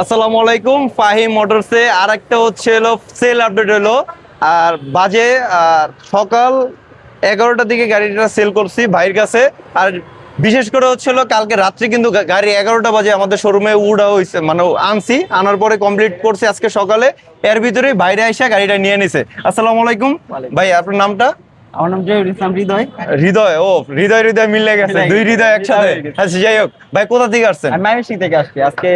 আসসালামু আলাইকুম ফাহিম মোটরসে আর একটা হচ্ছে হলো সেল আপডেট হলো। আর বাজে আর সকাল এগারোটার দিকে গাড়িটা সেল করছি ভাইয়ের কাছে। আর বিশেষ করে হচ্ছিল কালকে রাত্রে কিন্তু গাড়ি এগারোটা বাজে আমাদের শোরুমে উড়া হয়েছে মানে আনছি আনার পরে কমপ্লিট করছি আজকে সকালে। এর ভিতরেই বাইরে এসে গাড়িটা নিয়ে নিছে। আসসালামু আলাইকুম। ভাই আপনার নামটা? আমার নাম জহির ইসলাম হৃদয়। হৃদয় ও হৃদয় হৃদয় মিলে গেছে। দুই হৃদয় একসাথে? আচ্ছা যাই হোক। ভাই কোথা থেকে আসছেন? আমি ময়মনসিং থেকে আসছি। আজকে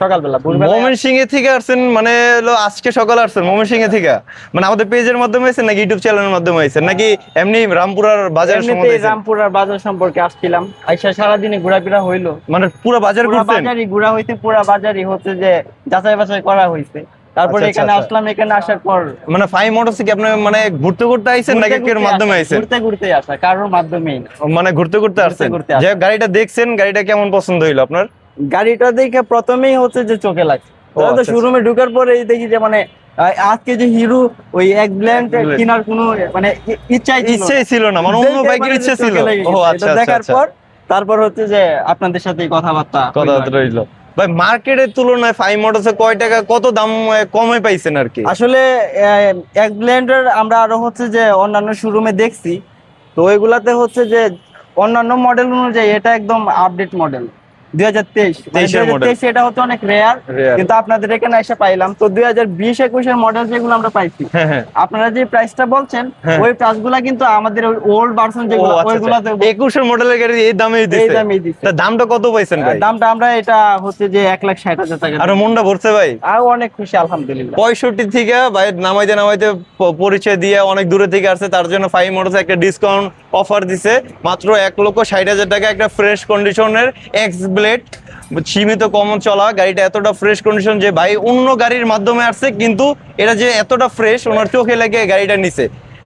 সকালবেলা ভোরবেলা মোমেন সিং এ থেকে আসছেন মানে হলো আজকে সকালে আসছেন মোমেন সিং এ থেকে? মানে আমাদের পেজের মাধ্যমে হয়েছে নাকি ইউটিউব চ্যানেলের মাধ্যমে হয়েছে নাকি এমনি রামপুরার বাজার সম্বন্ধে রামপুরার বাজার সম্পর্কে আসছিলাম। আইসা সারাদিনে ঘোরাফেরা হইল। মানে পুরো বাজার ঘুরছেন? বাজারই ঘোরা হইতে পুরা বাজারই হচ্ছে যে যাচাই বাছাই করা হয়েছে তারপরে আচ্ছা, আচ্ছা, এখানে আচ্ছা। আসলাম এখানে আসার পর। মানে ফাইভ মোটরস কি আপনি মানে ঘুরতে ঘুরতে আইছেন নাকি মাধ্যমে আইছেন? ঘুরতে ঘুরতে আসা কারোর মাধ্যমেই না। মানে ঘুরতে ঘুরতে আসছেন? যে গাড়িটা দেখছেন গাড়িটা কেমন পছন্দ হইল আপনার? গাড়িটা দেখে প্রথমেই হচ্ছে যে চোখে লাগছে। ও, তো আচ্ছা, শোরুমে ঢোকার পরেই দেখি যে মানে আজকে যে হিরো ওই এক ব্ল্যান্ড কেনার কোনো মানে ই- ইচ্ছাই ছিল না। ছিল না মানে অন্য বাইকের মানে ইচ্ছে ছিল। ও আচ্ছা আচ্ছা দেখার আচ্ছা। পর তারপর হচ্ছে যে আপনাদের সাথে কথাবার্তা কথা হইল। রইল ভাই মার্কেটের তুলনায় ফাইভ মোটরসে কয় টাকা, কত দাম কমে পাইছেন আর কি? আসলে এক ব্লেন্ডার আমরা আরও হচ্ছে যে অন্যান্য শোরুমে দেখছি। তো ওইগুলাতে হচ্ছে যে অন্যান্য মডেল অনুযায়ী এটা একদম আপডেট মডেল দুই হাজার তেইশ। 23 এটা হচ্ছে অনেক রেয়ার কিন্তু আপনাদের এখানে এসে পাইলাম। তো দুই হাজার বিশ একুশের মডেল যেগুলো আমরা পাইছি। আপনারা যে প্রাইসটা বলছেন। ওই প্রাইসগুলা কিন্তু আমাদের ওল্ড ভার্সন যেগুলো। একুশের মডেলের গাড়ি এই দামেই এই দিচ্ছে দিচ্ছে দামটা কত পাইছেন দামটা আমরা এটা হচ্ছে যে এক লাখ ষাট হাজার টাকা আর মনটা ভরছে ভাই। আর অনেক খুশি আলহামদুলিল্লাহ। পঁয়ষট্টি থেকে ভাই নামাইতে নামাইতে পরিচয় দিয়ে অনেক দূরে থেকে আসছে তার জন্য ফাইভ মোটরস একটা ডিসকাউন্ট অফার দিছে। মাত্র এক লক্ষ ষাট হাজার টাকা একটা ফ্রেশ কন্ডিশনের এক্স ব্লেড, সীমিত কমন চলা, গাড়িটা এতটা ফ্রেশ কন্ডিশন যে ভাই অন্য গাড়ির মাধ্যমে আসছে, কিন্তু এটা যে এতটা ফ্রেশ ওনার চোখে লেগে গাড়িটা নিছে।